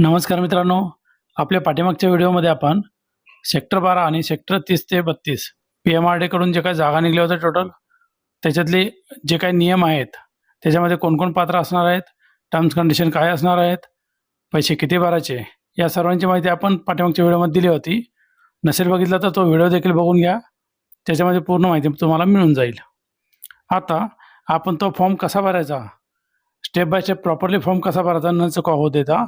नमस्कार मित्रांनो. आपल्या पाठीमागच्या व्हिडिओमध्ये आपण सेक्टर बारा आणि सेक्टर तीस ते बत्तीस पी एम आर डीकडून जे काही जागा निघल्या होत्या टोटल त्याच्यातले जे काही नियम आहेत त्याच्यामध्ये कोणकोण पात्र असणार आहेत टर्म्स कंडिशन काय असणार आहेत पैसे किती भरायचे या सर्वांची माहिती आपण पाठीमागच्या व्हिडिओमध्ये दिली होती. नसेल बघितला तर तो व्हिडिओ देखील बघून घ्या त्याच्यामध्ये पूर्ण माहिती तुम्हाला मिळून जाईल. आता आपण तो फॉर्म कसा भरायचा? Step by step properly form कसा भरायचा न चुका होत देता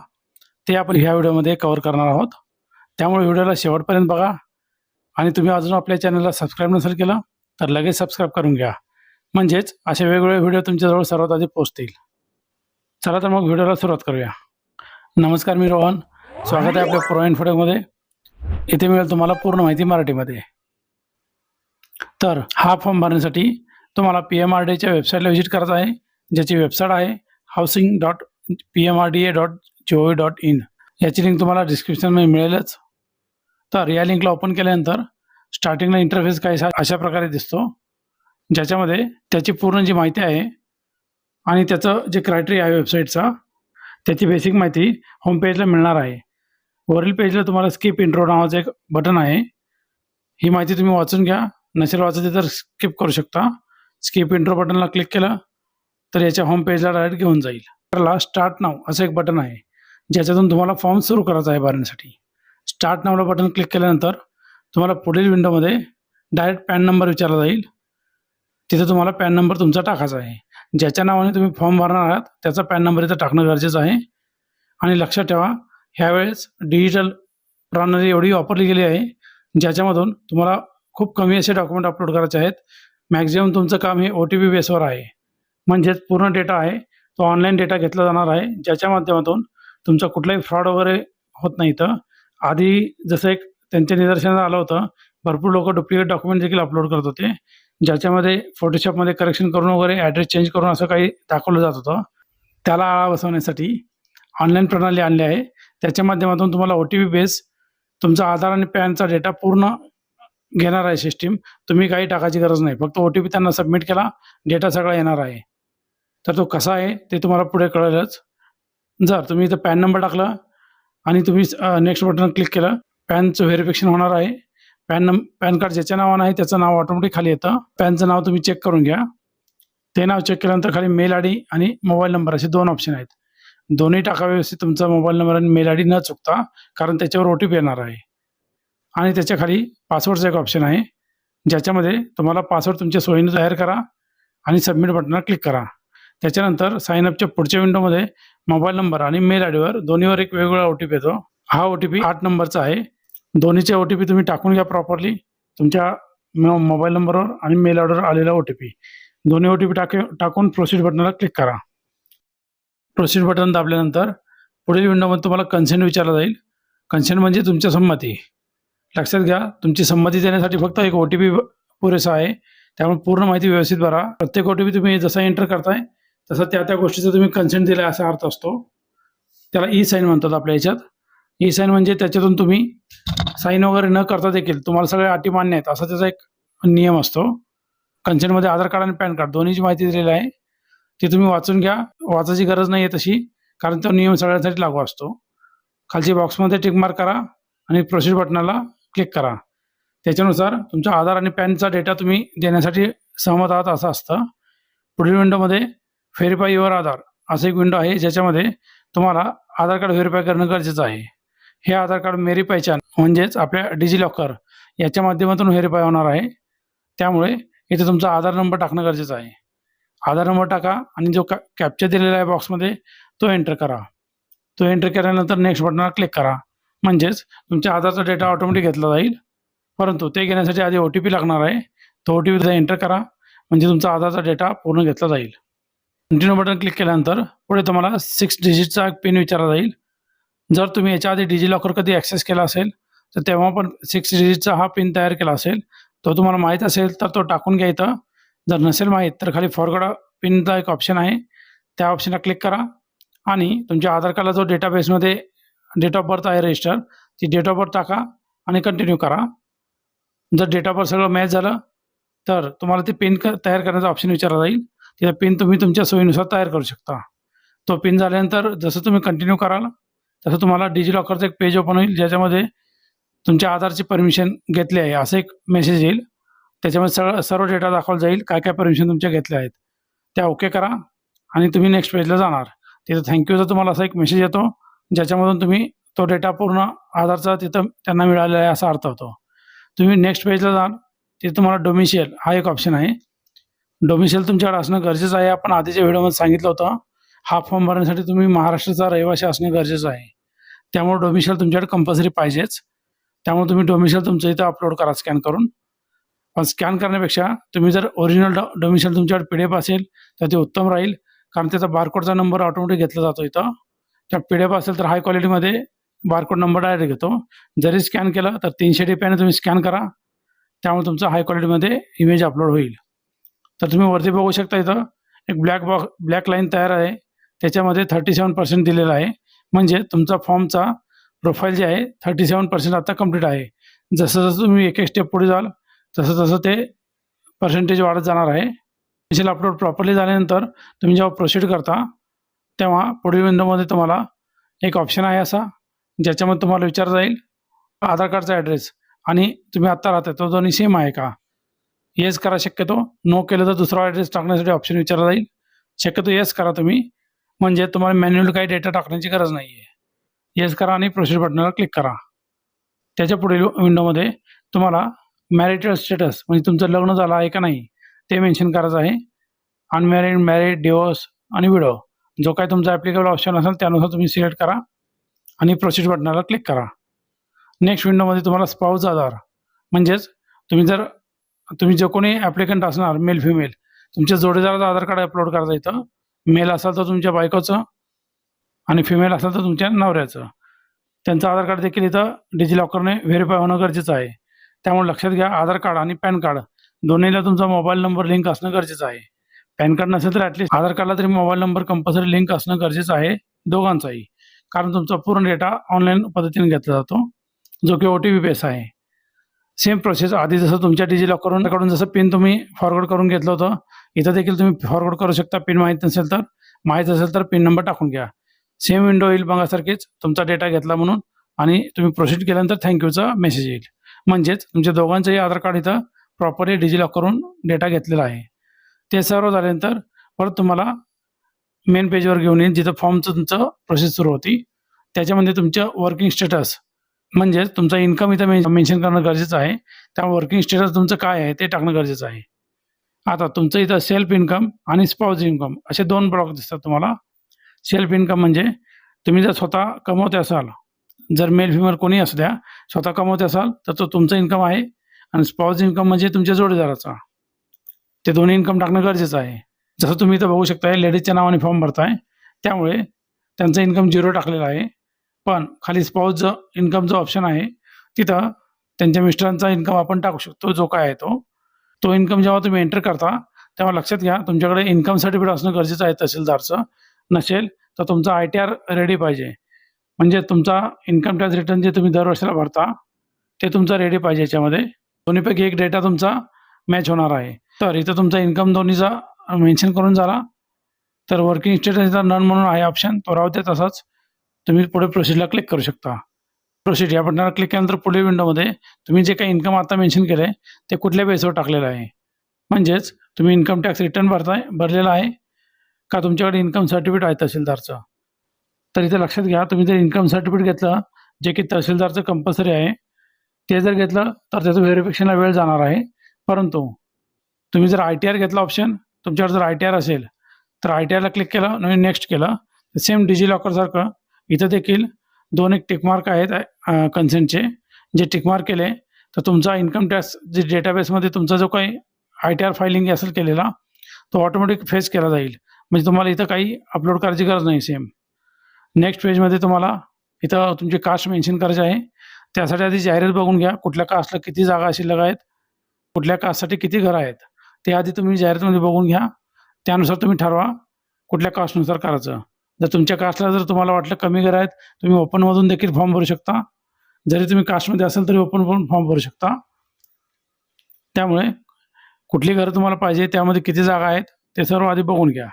ते आपण ह्या व्हिडिओमध्ये कव्हर करणार आहोत. त्यामुळे व्हिडिओला शेवटपर्यंत बघा. आणि तुम्ही अजून आपल्या चॅनलला सबस्क्राईब नसेल केलं तर लगेच सबस्क्राईब करून घ्या. म्हणजेच असे वेगवेगळे व्हिडिओ तुमच्याजवळ सर्वात आधी पोहोचतील. चला तर मग व्हिडिओला सुरुवात करूया. नमस्कार मी रोहन. स्वागत आहे आपल्या प्रो इन्फोटेकमध्ये इथे मिळेल तुम्हाला पूर्ण माहिती मराठीमध्ये. तर हा फॉर्म भरण्यासाठी तुम्हाला पी एम आर डीच्या वेबसाईटला व्हिजिट करायचं आहे. ज्याची वेबसाईट आहे housing dot P M R D A dot G O dot in याची लिंक तुम्हाला डिस्क्रिप्शनमध्ये मिळेलच. तर या लिंकला ओपन केल्यानंतर स्टार्टिंगला इंटरफेस काही अशा प्रकारे दिसतो. ज्याच्यामध्ये त्याची पूर्ण जी माहिती आहे आणि त्याचं जे क्रायटेरिया आहे वेबसाईटचा त्याची बेसिक माहिती होम पेजला मिळणार आहे. वरील पेजला तुम्हाला स्किप इंट्रो नावाचं एक बटन आहे. ही माहिती तुम्ही वाचून घ्या. नसेल वाचते तर स्किप करू शकता. स्किप इंट्रो बटनला क्लिक केलं तर याच्या होम पेजला डायरेक्ट घेऊन जाईल. त्याला स्टार्ट नाव असं एक बटन आहे. ज्याच्यातून तुम्हाला फॉर्म सुरू करायचा आहे भरण्यासाठी. स्टार्ट नावला बटन क्लिक केल्यानंतर तुम्हाला पुढील विंडोमध्ये डायरेक्ट पॅन नंबर विचारला जाईल. तिथे तुम्हाला पॅन नंबर तुमचा टाकायचा आहे. ज्याच्या नावाने तुम्ही फॉर्म भरणार आहात त्याचा पॅन नंबर इथं टाकणं गरजेचं आहे. आणि लक्षात ठेवा ह्यावेळेस डिजिटल प्रणाली एवढी वापरली गेली आहे ज्याच्यामधून तुम्हाला खूप कमी असे डॉक्युमेंट अपलोड करायचे आहेत. मॅक्झिमम तुमचं काम हे ओ टी पी बेसवर आहे. म्हणजेच पूर्ण डेटा आहे तो ऑनलाईन डेटा घेतला जाणार आहे ज्याच्या माध्यमातून तुमचा कुठलाही फ्रॉड वगैरे होत नाही तर आधी जसं एक त्यांच्या निदर्शनात आलं होतं भरपूर लोक डुप्लिकेट डॉक्युमेंट देखील अपलोड करत होते. ज्याच्यामध्ये फोटोशॉपमध्ये करेक्शन करून वगैरे ॲड्रेस चेंज करून असं काही दाखवलं जात होतं. त्याला आळा बसवण्यासाठी ऑनलाईन प्रणाली आणली आहे. त्याच्या माध्यमातून तुम्हाला ओ टी पी बेस तुमचा आधार आणि पॅनचा डेटा पूर्ण घेणार आहे सिस्टीम तुम्ही काही टाकायची गरज नाही. फक्त ओ टी पी त्यांना सबमिट केला डेटा सगळा येणार आहे. तर तो कसा आहे ते तुम्हाला पुढे कळेलच. जर तुम्ही इथं पॅन नंबर टाकला आणि तुम्ही नेक्स्ट बटन क्लिक केलं पॅनचं व्हेरिफिकेशन होणार आहे. पॅन नंब पॅन कार्ड ज्याच्या नावानं आहे त्याचं नाव ऑटोमॅटिक खाली येतं. पॅनचं नाव तुम्ही चेक करून घ्या. ते नाव चेक केल्यानंतर खाली मेल आय डी आणि मोबाईल नंबर असे दोन ऑप्शन आहेत. दोन्ही टाकावे व्यवस्थित तुमचा मोबाईल नंबर आणि मेल आय डी न चुकता कारण त्याच्यावर ओ टी पी येणार आहे. आणि त्याच्याखाली पासवर्डचं एक ऑप्शन आहे. ज्याच्यामध्ये तुम्हाला पासवर्ड तुमच्या सोयीने तयार करा आणि सबमिट बटनवर क्लिक करा. त्याच्यानंतर साइन अपच्या पुढच्या विंडोमध्ये मोबाईल नंबर आणि मेल आय डीवर दोन्हीवर एक वेगवेगळा ओ टी पी येतो. हा ओ टी पी आठ नंबरचा आहे. दोन्हीचे ओ टी पी तुम्ही टाकून घ्या प्रॉपरली तुमच्या मोबाईल नंबरवर आणि मेल ऑर्डर आलेला ओ टी पी दोन्ही ओ टी पी टाके टाकून प्रोसीड बटनला क्लिक करा. प्रोसीड बटन दाबल्यानंतर पुढील विंडोमध्ये तुम्हाला कन्सेंट विचारला जाईल. कन्सेंट म्हणजे तुमच्या संमती. लक्षात घ्या तुमची संमती देण्यासाठी फक्त एक ओ टी पी पुरेसा आहे. त्यामुळे पूर्ण माहिती व्यवस्थित भरा. प्रत्येक ओ टी पी तुम्ही जसा एंटर करताय तसं त्या त्या गोष्टीचं तुम्ही कन्सेंट दिला असा अर्थ असतो. त्याला ई साईन म्हणतात आपल्या ह्याच्यात. ई साईन म्हणजे त्याच्यातून तुम्ही साईन वगैरे न करता देखील तुम्हाला सगळ्या अटी मान्य आहेत. असा त्याचा एक नियम असतो. कन्सेंटमध्ये आधार कार्ड आणि पॅन कार्ड दोन्हीची माहिती दिलेली आहे. ती तुम्ही वाचून घ्या. वाचायची गरज नाही आहे तशी कारण तो नियम सगळ्यांसाठी लागू असतो. खालची बॉक्समध्ये टिक मार्क करा आणि प्रोसीड बटनाला क्लिक करा. त्याच्यानुसार तुमचा आधार आणि पॅनचा डेटा तुम्ही देण्यासाठी सहमत आहात असं असतं. पुढील विंडोमध्ये व्हेरीफाय युअर आधार असं एक विंडो आहे ज्याच्यामध्ये तुम्हाला आधार कार्ड व्हेरीफाय करणं गरजेचं आहे. हे आधार कार्ड मेरी पहिचान म्हणजेच आपल्या डिजिलॉकर याच्या माध्यमातून व्हेरीफाय होणार आहे. त्यामुळे इथे तुमचा आधार नंबर टाकणं गरजेचं आहे. आधार नंबर टाका आणि जो कॅ कॅप्चर दिलेला आहे बॉक्समध्ये तो एंटर करा. तो एंटर केल्यानंतर नेक्स्ट बटनावर क्लिक करा. म्हणजेच तुमच्या आधारचा डेटा ऑटोमॅटिक घेतला जाईल. परंतु ते घेण्यासाठी आधी ओ टी पी लागणार आहे. तो ओ टी पी एंटर करा. म्हणजे तुमचा आधारचा डेटा पूर्ण घेतला जाईल. कंटिन्यू बटन क्लिक केल्यानंतर पुढे तुम्हाला सिक्स डिजिटचा पिन विचारला जाईल. जर तुम्ही याच्या आधी डिजिलॉकर कधी ॲक्सेस केला असेल तर तेव्हा पण सिक्स डिजिटचा हा पिन तयार केला असेल. तो तुम्हाला माहीत असेल तर तो टाकून घ्या इथं. जर नसेल माहीत तर खाली फॉरवर्ड पिनचा एक ऑप्शन आहे. त्या ऑप्शनला क्लिक करा. आणि तुमच्या आधार कार्डला जो डेटाबेसमध्ये डेट ऑफ बर्थ आहे रजिस्टर ती डेट ऑफ बर्थ टाका आणि कंटिन्यू करा. जर डेट ऑफ बर्थ सगळं मॅच झालं तर तुम्हाला ते पिन क तयार करण्याचा ऑप्शन विचारला जाईल. तिथं पिन तुम्ही तुमच्या सोयीनुसार तयार करू शकता. तो पिन झाल्यानंतर जसं तुम्ही कंटिन्यू कराल तसं तुम्हाला डिजिलॉकरचं एक पेज ओपन होईल ज्याच्यामध्ये तुमच्या आधारची परमिशन घेतली आहे असं एक मेसेज येईल. त्याच्यामध्ये सगळं सर्व डेटा दाखवला जाईल काय काय परमिशन तुमच्या घेतल्या आहेत. त्या ओके करा आणि तुम्ही नेक्स्ट पेजला जाणार. तिथं थँक्यूचा तुम्हाला असा एक मेसेज येतो ज्याच्यामधून तुम्ही तो डेटा पूर्ण आधारचा तिथं त्यांना मिळालेला आहे असा अर्थ होतो. तुम्ही नेक्स्ट पेजला जाल तिथे तुम्हाला डोमिशियल हा एक ऑप्शन आहे. डोमिशियल तुमच्याकडे असणं गरजेचं आहे. आपण आधीच्या व्हिडिओमध्ये सांगितलं होतं. हा फॉर्म भरण्यासाठी तुम्ही महाराष्ट्राचा रहिवासी असणं गरजेचं आहे. त्यामुळे डोमिशल तुमच्याकडे कंपल्सरी पाहिजेच. त्यामुळे तुम्ही डोमिशियल तुमचं इथं अपलोड करा स्कॅन करून. पण स्कॅन करण्यापेक्षा तुम्ही जर ओरिजिनल डो डोमिशियल तुमच्याकडे पी डी एफ असेल तर ते उत्तम राहील. कारण त्याचा बारकोडचा नंबर ऑटोमॅटिक घेतला जातो इथं. त्या पी डी एफ असेल तर हाय क्वालिटीमध्ये बारकोड नंबर डायरेक्ट घेतो. जरी स्कॅन केलं तर तीनशे डी पीने तुम्ही स्कॅन करा. त्यामुळे तुमचं हाय क्वालिटीमध्ये इमेज अपलोड होईल. तर तुम्ही वरती बघू शकता इथं एक ब्लॅक बॉक्स ब्लॅक लाईन तयार आहे. त्याच्यामध्ये थर्टी सेवन पर्सेंट दिलेलं आहे. म्हणजे तुमचा फॉर्मचा प्रोफाईल जे आहे थर्टी सेवन पर्सेंट आता कंप्लीट आहे. जसं जसं तुम्ही एक एक स्टेप पुढे जाल तसं तसं ते पर्सेंटेज वाढत जाणार आहे. इनिशियल अपलोड प्रॉपरली झाल्यानंतर तुम्ही जेव्हा प्रोसीड करता तेव्हा पुढील विंडोमध्ये तुम्हाला एक ऑप्शन आहे असा ज्याच्यामध्ये तुम्हाला विचार जाईल आधार कार्डचा ॲड्रेस आणि तुम्ही आत्ता राहता तो दोन्ही सेम आहे का? येस करा शक्यतो. नो केलं तर दुसरा ॲड्रेस टाकण्यासाठी ऑप्शन विचारला जाईल. शक्यतो येस करा तुम्ही. म्हणजे तुम्हाला मॅन्युअल काही डेटा टाकण्याची गरज नाही आहे येस करा आणि प्रोसेस बटनावर क्लिक करा. त्याच्या पुढील विंडोमध्ये तुम्हाला मॅरिटल स्टेटस म्हणजे तुमचं लग्न झालं आहे का नाही ते मेन्शन करायचं आहे. अनमॅरिड मॅरिड डिवोर्स आणि विडो जो काय तुमचा ॲप्लिकेबल ऑप्शन असेल त्यानुसार तुम्ही सिलेक्ट करा आणि प्रोसेस बटनाला क्लिक करा. नेक्स्ट विंडोमध्ये तुम्हाला स्पाऊस आधार. म्हणजेच तुम्ही जर तुम्ही जे कोणी ॲप्लिकंट असणार मेल फिमेल तुमच्या जोडीदाराचं आधार कार्ड अपलोड करायचं इथं. मेल असाल तर तुमच्या बायकोचं आणि फिमेल असाल तर तुमच्या नवऱ्याचं. त्यांचं आधार कार्ड देखील इथं डिजिलॉकरने व्हेरीफाय होणं गरजेचं आहे. त्यामुळे लक्षात घ्या आधार कार्ड आणि पॅन कार्ड दोन्हीला तुमचा मोबाईल नंबर लिंक असणं गरजेचं आहे. पॅन कार्ड नसेल तर ॲटलिस्ट आधार कार्डला तरी मोबाईल नंबर कंपल्सरी लिंक असणं गरजेचं आहे दोघांचाही. कारण तुमचा पूर्ण डेटा ऑनलाईन पद्धतीने घेतला जातो जो की ओ टी पी बेस आहे. Same process. आधी जसं तुमच्या डिजिलॉकरून जसं पिन तुम्ही फॉरवर्ड करून घेतलं होतं इथं देखील तुम्ही फॉरवर्ड करू शकता. पिन माहीत नसेल तर माहीत असेल तर पिन नंबर टाकून घ्या. सेम विंडो येईल बघासारखीच. तुमचा डेटा घेतला म्हणून आणि तुम्ही प्रोसीड केल्यानंतर थँक्यूचा मेसेज येईल. म्हणजेच तुमच्या दोघांचंही आधार कार्ड इथं प्रॉपरली डिजिलॉकरून डेटा घेतलेला आहे. ते सर्व झाल्यानंतर परत तुम्हाला मेन पेजवर घेऊन येईल जिथं फॉर्मचं तुमचं प्रोसेस सुरू होती. त्याच्यामध्ये तुमचं वर्किंग स्टेटस म्हणजेच तुमचा इन्कम इथं मेन्शन करणं गरजेचं आहे. त्यामुळे वर्किंग स्टेटस तुमचं काय आहे ते टाकणं गरजेचं आहे. आता तुमचं इथं सेल्फ इन्कम आणि स्पाउस इन्कम असे दोन ब्लॉक दिसतात तुम्हाला. सेल्फ इन्कम म्हणजे तुम्ही जर स्वतः कमवते असाल जर मेल फिमेल कोणी असू द्या स्वतः कमवते असाल तर तो तुमचं इन्कम आहे आणि स्पाउस इन्कम म्हणजे तुमच्या जोडीदाराचा. ते दोन्ही इन्कम टाकणं गरजेचं आहे. जसं तुम्ही इथं बघू शकताय लेडीजच्या नावाने फॉर्म भरताय त्यामुळे त्यांचं इन्कम झिरो टाकलेलं आहे. पण खाली स्पाउस जो इन्कम जो ऑप्शन आहे. तिथं त्यांच्या मिस्टरांचा इन्कम आपण टाकू शकतो जो काय आहे तो. तो इन्कम जेव्हा तुम्ही एंटर करता तेव्हा लक्षात घ्या तुमच्याकडे इन्कम सर्टिफिकेट असणं गरजेचं आहे तहसीलदारचं. नसेल तर तुमचा आय टी आर रेडी पाहिजे. म्हणजे तुमचा इन्कम टॅक्स रिटर्न जे तुम्ही दरवर्षाला भरता ते तुमचा रेडी पाहिजे याच्यामध्ये. दोन्हीपैकी एक डेटा तुमचा मॅच होणार आहे. तर इथं तुमचा इन्कम दोन्हीचा मेन्शन करून झाला. तर वर्किंग स्टेटस इथं नन म्हणून आहे ऑप्शन तो राहू दे तसाच. तुम्ही पुढे प्रोसीडला क्लिक करू शकता. प्रोसीड या बटनावर क्लिक केल्यानंतर पुढे विंडोमध्ये तुम्ही जे काही इन्कम आता मेन्शन केलं आहे ते कुठल्या बेसवर टाकलेलं आहे? म्हणजेच तुम्ही इन्कम टॅक्स रिटर्न भरताय भरलेला आहे का तुमच्याकडे इन्कम सर्टिफिकेट आहे तहसीलदारचं? तर इथे लक्षात घ्या तुम्ही जर इन्कम सर्टिफिकेट घेतलं जे की तहसीलदारचं कंपल्सरी आहे ते जर घेतलं तर त्याचं व्हेरिफिकेशनला वेळ जाणार आहे. परंतु तुम्ही जर आय टी आर घेतला ऑप्शन तुमच्याकडे जर आय टी आर असेल तर आय टी आरला क्लिक केलं नवीन नेक्स्ट केलं सेम डिजी लॉकरसारखं इथं देखील दोन एक टिकमार्क आहेत कन्सेंटचे जे टिकमार्क केले तर तुमचा इन्कम टॅक्स जे डेटाबेसमध्ये तुमचा जो काही आय टी आर फायलिंग असेल केलेला तो ऑटोमॅटिक फेस केला जाईल. म्हणजे तुम्हाला इथं काही अपलोड करायची गरज नाही सेम नेक्स्ट पेजमध्ये तुम्हाला इथं तुमची कास्ट मेन्शन करायची आहे. त्यासाठी आधी जाहिरात बघून घ्या कुठल्या कास्टला किती जागा शिल्लक आहेत कुठल्या कास्टसाठी किती घरं आहेत. ते आधी तुम्ही जाहिरातमध्ये बघून घ्या त्यानुसार तुम्ही ठरवा कुठल्या कास्टनुसार करायचं. जर तुमच्या कास्टला जर तुम्हाला वाटलं कमी घरं आहेत तुम्ही ओपनमधून देखील फॉर्म भरू शकता. जरी तुम्ही कास्टमध्ये असाल तरी ओपन पण फॉर्म भरू शकता. त्यामुळे कुठली घरं तुम्हाला पाहिजे त्यामध्ये किती जागा आहेत ते सर्व आधी बघून घ्या.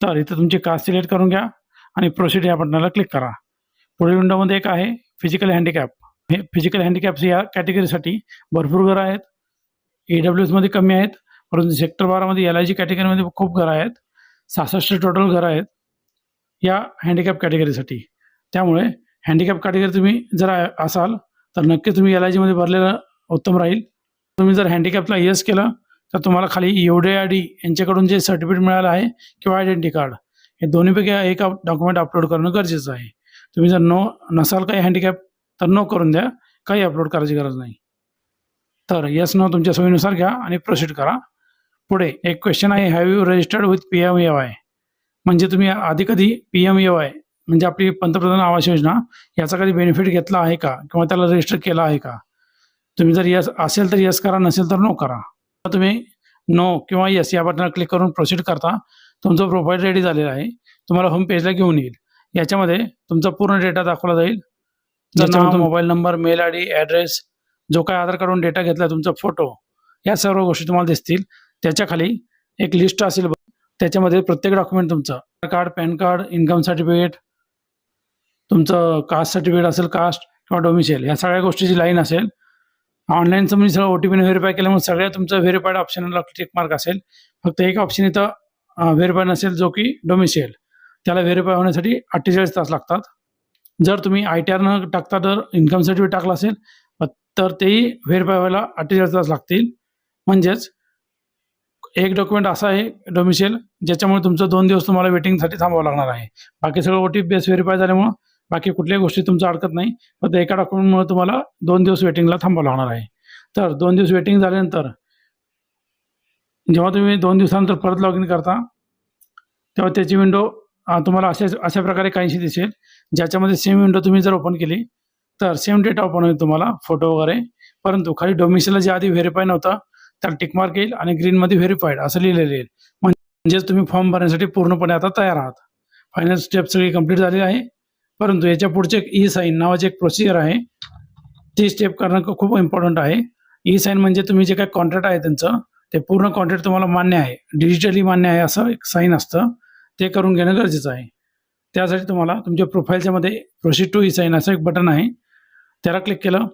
तर इथं तुमची कास्ट सिलेक्ट करून घ्या आणि प्रोसीड या बटनाला क्लिक करा. पुढील विंडोमध्ये एक आहे फिजिकल हँडिकॅप हे फिजिकल हँडिकॅप्स या कॅटेगरीसाठी भरपूर घरं आहेत. ई डब्ल्यू एसमध्ये कमी आहेत परंतु सेक्टर बारामध्ये एल आय जी कॅटेगरीमध्ये खूप घरं आहेत. सहासष्ट टोटल घरं आहेत. या हँडिकॅप कॅटेगरीसाठी त्यामुळे हँडिकॅप कॅटेगरी तुम्ही जर असाल तर नक्की तुम्ही एल आय जीमध्ये भरलेलं उत्तम राहील. तुम्ही जर हँडिकॅपला यस केलं तर तुम्हाला खाली एवढे आय डी यांच्याकडून जे सर्टिफिकेट मिळालं आहे किंवा आयडेंटिटी कार्ड हे दोन्हीपैकी एक डॉक्युमेंट अपलोड करणं गरजेचं आहे. तुम्ही जर नो नसाल काही हँडिकॅप तर नो करून द्या. काही अपलोड करायची गरज नाही. तर यस नो तुमच्या सोयीनुसार घ्या आणि प्रोसीड करा. पुढे एक क्वेश्चन आहे have you registered with P M A Y म्हणजे तुम्ही आधी कधी पी एम ए वाय म्हणजे आपली पंतप्रधान आवास योजना याचा कधी बेनिफिट घेतला आहे का? किंवा त्याला रजिस्टर केला आहे का? तुम्ही जर यस असेल तर यस करा नसेल तर नो करा. तुम्ही नो किंवा यस या बटनवर क्लिक करून प्रोसीड करता. तुमचं प्रोफाईल रेडी झालेला आहे. तुम्हाला होम पेजला घेऊन येईल. याच्यामध्ये तुमचा पूर्ण डेटा दाखवला जाईल. जर mobile number mail I D address जो काय आधार कार्डवरून डेटा घेतला तुमचा फोटो या सर्व गोष्टी तुम्हाला दिसतील. त्याच्याखाली एक लिस्ट असेल. त्याच्यामध्ये प्रत्येक डॉक्युमेंट तुमचं. Aadhaar card PAN card income certificate तुमचं कास्ट सर्टिफिकेट असेल कास्ट किंवा डोमिशियल या सगळ्या गोष्टीची लाईन असेल. ऑनलाईनचं म्हणजे सगळं ओ टी पीने व्हेरीफाय केल्यामुळे सगळ्या तुमचं व्हेरीफाईड ऑप्शनला टिक मार्क असेल. फक्त एक ऑप्शन इथं व्हेरीफाय नसेल जो की डोमिशियल त्याला व्हेरीफाय होण्यासाठी अठ्ठेचाळीस तास लागतात. जर तुम्ही आय टी आर न टाकता जर इन्कम सर्टिफिकेट टाकलं असेल तर तेही व्हेरीफाय व्हायला अठ्ठेचाळीस तास लागतील. म्हणजेच एक डॉक्युमेंट असं आहे डोमिशियल ज्याच्यामुळे तुमचं दोन दिवस तुम्हाला वेटिंगसाठी थांबावं लागणार आहे. बाकी सगळं O T P base verify झाल्यामुळं बाकी कुठल्याही गोष्टी तुमचं अडकत नाही. फक्त एका डॉक्युमेंटमुळे तुम्हाला दोन दिवस वेटिंगला थांबावं लागणार आहे. तर दोन दिवस वेटिंग झाल्यानंतर जेव्हा तुम्ही दोन दिवसानंतर परत लॉग इन करता तेव्हा त्याची विंडो तुम्हाला अशा अशा प्रकारे काहीशी दिसेल ज्याच्यामध्ये सेम विंडो तुम्ही जर ओपन केली तर सेम डेटा ओपन होईल तुम्हाला फोटो वगैरे. परंतु खाली डोमिशियलला जे आधी व्हेरीफाय नव्हतं त्याला टिकमार्क येईल आणि ग्रीनमध्ये व्हेरीफाईड असं लिहिलेलं येईल. म्हणजेच तुम्ही फॉर्म भरण्यासाठी पूर्णपणे आता तयार आहात. फायनल स्टेप सगळी कंप्लीट झाली आहे. परंतु याच्या पुढचे एक ई साईन नावाचे एक प्रोसिजर आहे. ती स्टेप करणं खूप इम्पॉर्टंट आहे. ई साईन म्हणजे तुम्ही जे काही कॉन्ट्रॅक्ट आहे त्यांचं ते पूर्ण कॉन्ट्रॅक्ट तुम्हाला मान्य आहे. डिजिटली मान्य आहे असं एक साईन असतं. ते करून घेणं गरजेचं आहे. त्यासाठी तुम्हाला तुमच्या प्रोफाईलच्या मध्ये प्रोसीड टू ई साईन असं एक बटन आहे. त्याला क्लिक केलं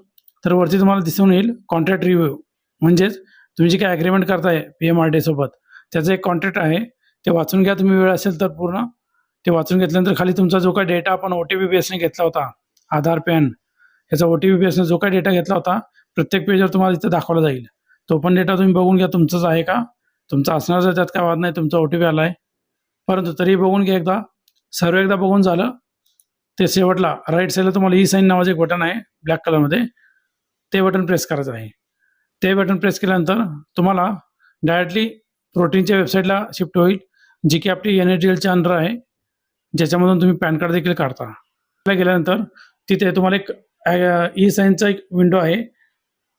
तर वरती तुम्हाला दिसून येईल कॉन्ट्रॅक्ट रिव्ह्यू म्हणजेच तुम्ही जे काय ॲग्रीमेंट करताय पी एम आर डी सोबत त्याचं एक कॉन्ट्रॅक्ट आहे. ते वाचून घ्या तुम्ही वेळ असेल तर पूर्ण. ते वाचून घेतल्यानंतर खाली तुमचा जो काय डेटा आपण ओ टी पी बेसने घेतला होता आधार पॅन याचा ओ टी पी बेसने जो काय डेटा घेतला होता प्रत्येक पेजवर तुम्हाला इथं दाखवला जाईल. तो पण डेटा तुम्ही बघून घ्या तुमचाच आहे का? तुमचा असणारच त्यात काय वाद नाही तुमचा ओ टी पी आला आहे परंतु तरी बघून घ्या एकदा. सर्व एकदा बघून झालं ते शेवटला राईट साईडला तुम्हाला ई साईन नावाचं एक बटन आहे ब्लॅक कलरमध्ये ते बटन प्रेस करायचं आहे. ते बटन प्रेस केल्यानंतर तुम्हाला डायरेक्टली प्रोटीनच्या वेबसाईटला शिफ्ट होईल जी की आपली एन एच डी एलच्या अंडर आहे. ज्याच्यामधून तुम्ही पॅन कार्ड देखील काढता. त्याला गेल्यानंतर तिथे तुम्हाला एक ई साईनचा एक विंडो आहे.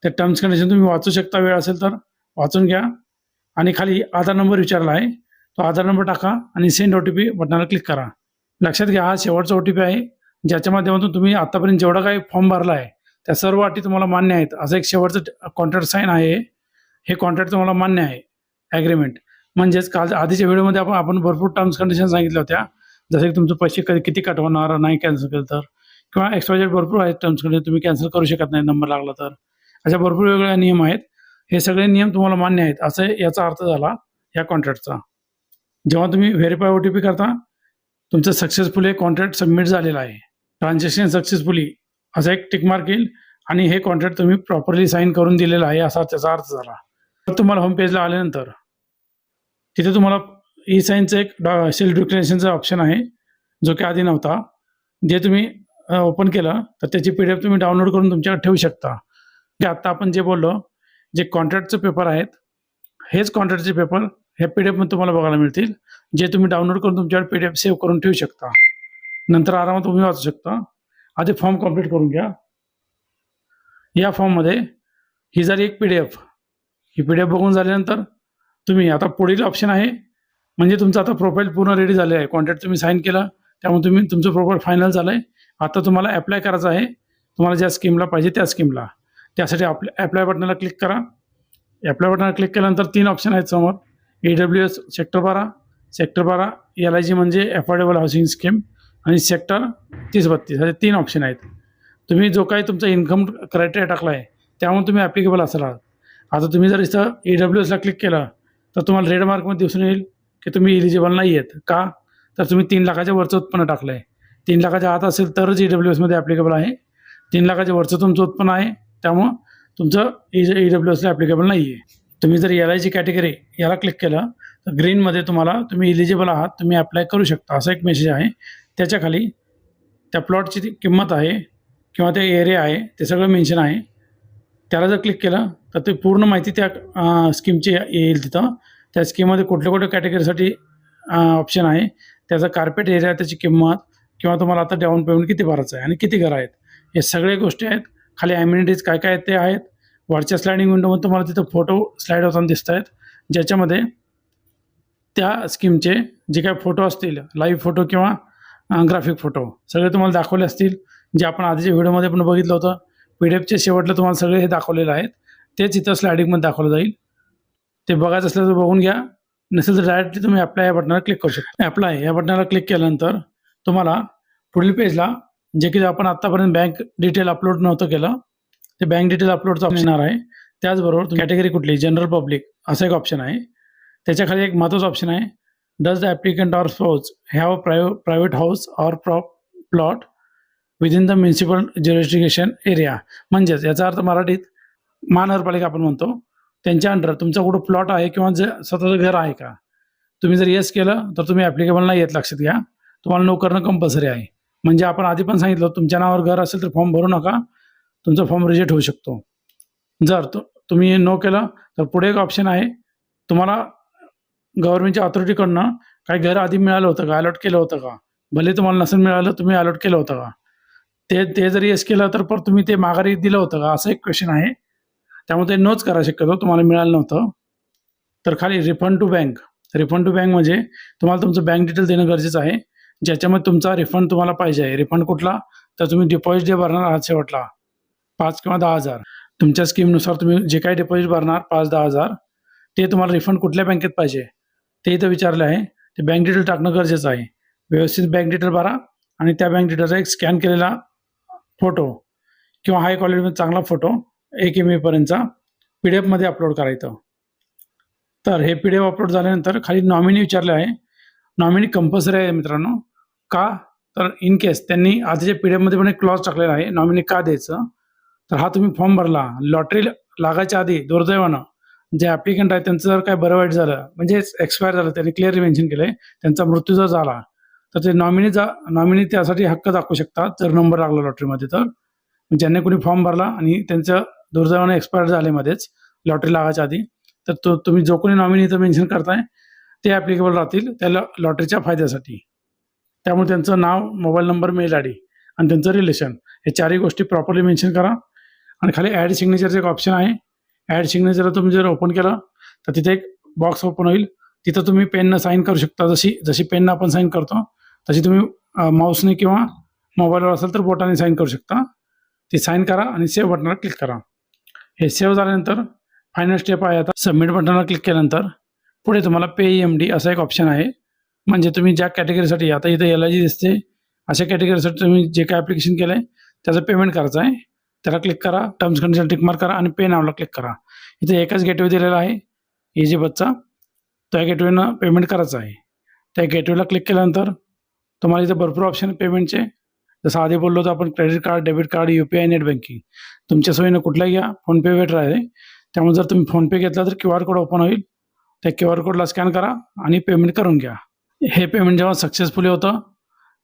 त्या टर्म्स कंडिशन तुम्ही वाचू शकता वेळ असेल तर वाचून घ्या. आणि खाली आधार नंबर विचारला आहे. तो आधार नंबर टाका आणि सेंड ओ टी पी बटनाला क्लिक करा. लक्षात घ्या हा शेवटचा ओ टी पी आहे. ज्याच्या माध्यमातून तुम्ही आतापर्यंत जेवढा काही फॉर्म भरला आहे त्या सर्व अटी तुम्हाला मान्य आहेत. असं एक शेवटचं कॉन्ट्रॅक्ट साईन आहे. हे कॉन्ट्रॅक्ट तुम्हाला मान्य आहे. ॲग्रीमेंट म्हणजेच काल आधीच्या व्हिडिओमध्ये आपण आपण भरपूर टर्म्स कंडिशन सांगितल्या होत्या. जसे की तुमचे पैसे कधी किती कट होणार नाही कॅन्सल केलं तर. किंवा एक्सवायजेड भरपूर आहेत टर्म्स कंडिशन तुम्ही कॅन्सल करू शकत नाही नंबर लागला तर. अशा भरपूर वेगवेगळ्या नियम आहेत. हे सगळे नियम तुम्हाला मान्य आहेत. असं याचा अर्थ झाला या कॉन्ट्रॅक्टचा जेव्हा तुम्ही व्हेरीफाय ओ टी पी करता तुमचं सक्सेसफुली कॉन्ट्रॅक्ट सबमिट झालेलं आहे. ट्रान्झॅक्शन सक्सेसफुली असा एक टिकमार्क येईल आणि हे कॉन्ट्रॅक्ट तुम्ही प्रॉपरली साईन करून दिलेलं आहे असा त्याचा अर्थ झाला. तर तुम्हाला होम पेजला आल्यानंतर तिथे तुम्हाला ई साईनचं एक डॉ सेल्फ डिक्लेरेशनचा ऑप्शन आहे जो की आधी नव्हता. जे तुम्ही ओपन केलं तर त्याची पी डी एफ तुम्ही डाउनलोड करून तुमच्याकडे ठेवू शकता. की आत्ता आपण जे बोललो जे कॉन्ट्रॅक्टचे पेपर आहेत हेच कॉन्ट्रॅक्टचे पेपर हे पी डी एफमध्ये तुम्हाला बघायला मिळतील. जे तुम्ही डाउनलोड करून तुमच्याकडे पी डी एफ सेव्ह करून ठेवू शकता. नंतर आरामात तुम्ही वाचू शकता. आधी फॉर्म कंप्लीट करून घ्या. या फॉर्ममध्ये ही जर एक पी डी एफ ही पी डी एफ बघून झाल्यानंतर तुम्ही आता पुढील ऑप्शन आहे. म्हणजे तुमचं आता प्रोफाईल पूर्ण रेडी झाले आहे. कॉन्ट्रॅक्ट तुम्ही साईन केलं. त्यामुळे तुम्ही तुमचं प्रोफाईल फायनल झालं आहे आता तुम्हाला ॲप्लाय करायचं आहे. तुम्हाला ज्या स्कीमला पाहिजे त्या स्कीमला त्यासाठी आपल्या ॲप्लाय बटनाला क्लिक करा. ॲप्लाय बटनाला क्लिक केल्यानंतर तीन ऑप्शन आहेत समोर. ई डब्ल्यू एस सेक्टर बारा. सेक्टर बारा एल आय जी म्हणजे अफोर्डेबल हाऊसिंग स्कीम आणि सेक्टर तीस बत्तीस. असे तीन ऑप्शन आहेत. तुम्ही जो काही तुमचा इन्कम क्रायटेरिया टाकला आहे त्यामुळे तुम्ही ॲप्लिकेबल असाल आता तुम्ही जर इथं ई डब्ल्यू एसला क्लिक केलं तर तुम्हाला रेड मार्कमध्ये दिसून येईल की तुम्ही इलिजिबल नाही आहेत का? तर तुम्ही तीन लाखाच्या वरचं उत्पन्न टाकलं आहे तीन लाखाच्या आत असेल तरच ई डब्ल्यू एसमध्ये ॲप्लिकेबल आहे. तीन लाखाच्या वरचं तुमचं उत्पन्न आहे. त्यामुळं तुमचं ई ई डब्ल्यू एसला ॲप्लिकेबल नाही आहे तुम्ही जर एल आयची कॅटेगरी याला क्लिक केलं तर ग्रीनमध्ये तुम्हाला तुम्ही इलिजिबल आहात तुम्ही अप्लाय करू शकता. असा एक मेसेज आहे. त्याच्याखाली त्या प्लॉटची ती किंमत आहे किंवा ते एरिया आहे ते सगळं मेन्शन आहे. त्याला जर क्लिक केलं तर ते पूर्ण माहिती त्या स्कीमची येईल तिथं. त्या स्कीममध्ये कुठल्या कुठल्या कॅटेगरीसाठी ऑप्शन आहे. त्याचा कार्पेट एरिया त्याची किंमत किंवा तुम्हाला आता डाऊन पेमेंट किती भरायचं आहे आणि किती घरं आहेत. हे सगळ्या गोष्टी आहेत. खाली ॲम्युनिटीज काय काय आहेत ते आहेत. वरच्या स्लायडिंग विंडोमध्ये तुम्हाला तिथं फोटो स्लाईड होताना दिसत आहेत. ज्याच्यामध्ये त्या स्कीमचे जे काय फोटो असतील लाईव्ह फोटो किंवा ग्राफिक फोटो सगळे तुम्हाला दाखवले असतील. जे आपण आधीच्या व्हिडिओमध्ये पण बघितलं होतं पी डी एफच्या शेवटला तुम्हाला सगळे हे दाखवलेलं आहेत. तेच इथं स्लायडिंगमध्ये दाखवलं जाईल. ते बघायचं असलं तर बघून घ्या. नसेल तर डायरेक्टली तुम्ही अप्लाय या बटनावर क्लिक करू शकता. अप्लाय या बटनाला क्लिक केल्यानंतर तुम्हाला पुढील पेजला जे की आपण आत्तापर्यंत बँक डिटेल अपलोड नव्हतं केलं ते बँक डिटेल अपलोडचं ऑप्शन येणार आहे. त्याचबरोबर कॅटेगरी कुठली? जनरल पब्लिक असं एक ऑप्शन आहे. त्याच्याखाली एक महत्त्वाचं ऑप्शन आहे. Does the applicant or spouse have a private, private house or pro plot within the municipal jurisdiction area म्हणजेच याचा अर्थ मराठीत महानगरपालिका आपण म्हणतो त्यांच्या अंडर तुमचा कुठं प्लॉट आहे किंवा जे स्वतःचं घर आहे का? तुम्ही जर येस केलं तर तुम्ही ॲप्लिकेबल नाही येत लक्षात घ्या. तुम्हाला नो करणं कंपल्सरी आहे. म्हणजे आपण आधी पण सांगितलं तुमच्या नावावर घर असेल तर फॉर्म भरू नका. तुमचा फॉर्म रिजेक्ट होऊ शकतो. जर तु तुम्ही नो केलं तर पुढे एक ऑप्शन आहे. तुम्हाला गव्हर्नमेंटच्या ऑथॉरिटीकडनं काही घर आधी मिळालं होतं का? अलॉट केलं होतं का? भले तुम्हाला नसेल मिळालं तुम्ही अलॉट केलं होतं का? ते ते जर येस केलं तर पर तुम्ही ते माघारी दिलं होतं का? असं एक क्वेश्चन आहे. त्यामुळे ते नोच करा शक्यतो तुम्हाला मिळालं नव्हतं. तर खाली refund to bank refund to bank म्हणजे तुम्हाला तुमचं बँक डिटेल देणं गरजेचं आहे. ज्याच्यामध्ये तुमचा रिफंड तुम्हाला पाहिजे आहे. रिफंड कुठला? तर तुम्ही डिपॉझिट जे भरणार आहात शेवटला पाच किंवा दहा हजार. तुमच्या स्कीमनुसार तुम्ही जे काही डिपॉझिट भरणार पाच दहा हजार ते तुम्हाला रिफंड कुठल्या बँकेत पाहिजे? ते इथं विचारलं आहे ते बँक डिटेल टाकणं गरजेचं आहे. व्यवस्थित बँक डिटेल भरा आणि त्या बँक डिटेलचा एक स्कॅन केलेला फोटो किंवा हाय क्वालिटीमध्ये चांगला फोटो एक एम एपर्यंतचा पी डी एफमध्ये अपलोड करायचं तर हे पी डी एफ अपलोड झाल्यानंतर खाली नॉमिनी विचारले आहे. नॉमिनी कंपल्सरी आहे मित्रांनो. का? तर इन केस त्यांनी आधीच्या पी डी एफमध्ये पण एक क्लॉज टाकलेला आहे. नॉमिनी का द्यायचं? तर हा तुम्ही फॉर्म भरला. लॉटरी लागायच्या आधी दुर्दैवानं जे ॲप्लिकंट आहे त्यांचं जर काय बरं वाईट झालं म्हणजे एक्सपायर झालं त्यांनी क्लिअरली मेन्शन केलं आहे त्यांचा मृत्यू जर झाला तर ते नॉमिनी जा नॉमिनी त्यासाठी हक्क दाखवू शकतात जर नंबर लागला लॉटरीमध्ये तर. म्हणजे ज्यांनी कोणी फॉर्म भरला आणि त्यांचं दुर्दैवाने एक्सपायर झाल्यामध्येच मध्येच लॉटरी लागायच्या आधी तर तो तुम्ही जो कोणी नॉमिनी इथं मेन्शन करताय ते ॲप्लिकेबल राहतील त्या लॉटरीच्या फायद्यासाठी. त्यामुळे त्यांचं नाव mobile number mail I D आणि त्यांचं रिलेशन हे चारही गोष्टी प्रॉपरली मेन्शन करा. आणि खाली ॲड सिग्नेचरचं एक ऑप्शन आहे ॲड सिग्नेचर तुम्ही जर ओपन केलं तर तिथे एक बॉक्स ओपन होईल. तिथं तुम्ही पेननं साईन करू शकता. जशी जशी पेननं आपण साईन करतो तशी तुम्ही माऊसने किंवा मोबाईलवर असेल तर बोटाने साईन करू शकता. ती साईन करा आणि सेव्ह बटनावर क्लिक करा. हे सेव्ह झाल्यानंतर फायनल स्टेप आहे आता सबमिट बटनावर क्लिक केल्यानंतर पुढे तुम्हाला पे एम डी असा एक ऑप्शन आहे. म्हणजे तुम्ही ज्या कॅटेगरीसाठी आता इथं एल आय जी दिसते अशा कॅटेगरीसाठी तुम्ही जे काय ॲप्लिकेशन केलं आहे त्याचं पेमेंट करायचं आहे. त्याला क्लिक करा टर्म्स कंडिशन टिक मार्क करा आणि पे नावला क्लिक करा. इथे एकच गेटवे दिलेला आहे इजी बसचा त्या गेटवेनं पेमेंट करायचं आहे. त्या गेटवेला क्लिक केल्यानंतर तुम्हाला इथे भरपूर ऑप्शन पेमेंटचे जसं आधी बोललो तर आपण credit card debit card U P I net banking तुमच्या सोयीनं कुठलाही घ्या फोनपे बेटर आहे. त्यामुळे जर तुम्ही फोनपे घेतला तर क्यू आर कोड ओपन होईल. त्या क्यू आर कोडला स्कॅन करा आणि पेमेंट करून घ्या. हे पेमेंट जेव्हा सक्सेसफुली होतं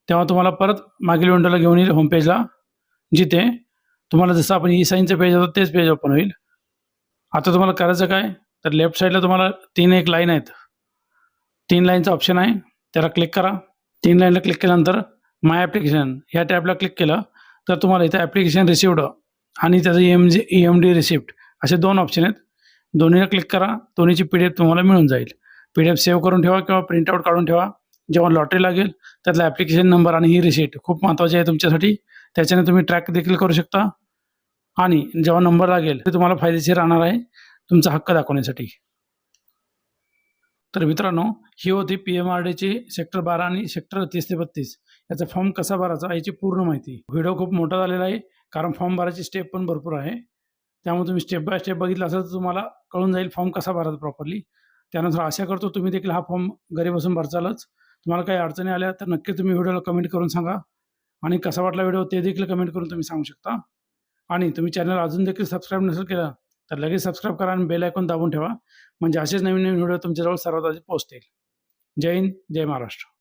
तेव्हा तुम्हाला परत मागील विंडोला घेऊन येईल होमपेजला जिथे तुम्हाला जसं आपण ई साईनचं पेज होतं तेच पेज ओपन होईल. आता तुम्हाला करायचं काय? तर लेफ्ट साईडला तुम्हाला तीन एक लाईन आहेत. तीन लाईनचा ऑप्शन आहे. त्याला क्लिक करा. तीन लाईनला क्लिक केल्यानंतर माय ॲप्लिकेशन ह्या टॅबला क्लिक केलं तर तुम्हाला इथं ॲप्लिकेशन रिसिवड आणि त्याचं M G E M D receipt असे दोन ऑप्शन आहेत. दोन्हीला क्लिक करा. दोन्हीची पी डी एफ तुम्हाला मिळून जाईल. पी डी एफ सेव्ह करून ठेवा किंवा प्रिंटआउट काढून ठेवा. जेव्हा लॉटरी लागेल त्यातला ॲप्लिकेशन नंबर आणि ही रिसिप्ट खूप महत्त्वाची आहे तुमच्यासाठी. त्याच्याने तुम्ही ट्रॅक देखील करू शकता. आणि जेव्हा नंबर लागेल ते तुम्हाला फायदेशीर राहणार आहे तुमचा हक्क दाखवण्यासाठी. तर मित्रांनो ही होती पी एम आर डीची सेक्टर बारा आणि सेक्टर तीस ते बत्तीस. याचा फॉर्म कसा भरायचा याची पूर्ण माहिती. व्हिडिओ खूप मोठा झालेला आहे कारण फॉर्म भरायची स्टेप पण भरपूर आहे. त्यामुळे तुम्ही स्टेप बाय स्टेप बघितलं असेल तर तुम्हाला कळून जाईल फॉर्म कसा भरायचा प्रॉपरली. त्यानंतर आशा करतो तुम्ही देखील हा फॉर्म घरी बसून भरचालच. तुम्हाला काही अडचणी आल्या तर नक्की तुम्ही व्हिडिओला कमेंट करून सांगा. आणि कसा वाटला व्हिडिओ ते देखील कमेंट करून तुम्ही सांगू शकता. आणि तुम्ही चॅनल अजून देखील सबस्क्राईब नसेल केलं तर लगेच सबस्क्राईब करा आणि बेल आयकॉन दाबून ठेवा. म्हणजे असेच नवीन नवीन व्हिडिओ तुमच्याजवळ सर्वात आधी पोहोचतील. जय हिंद जय महाराष्ट्र.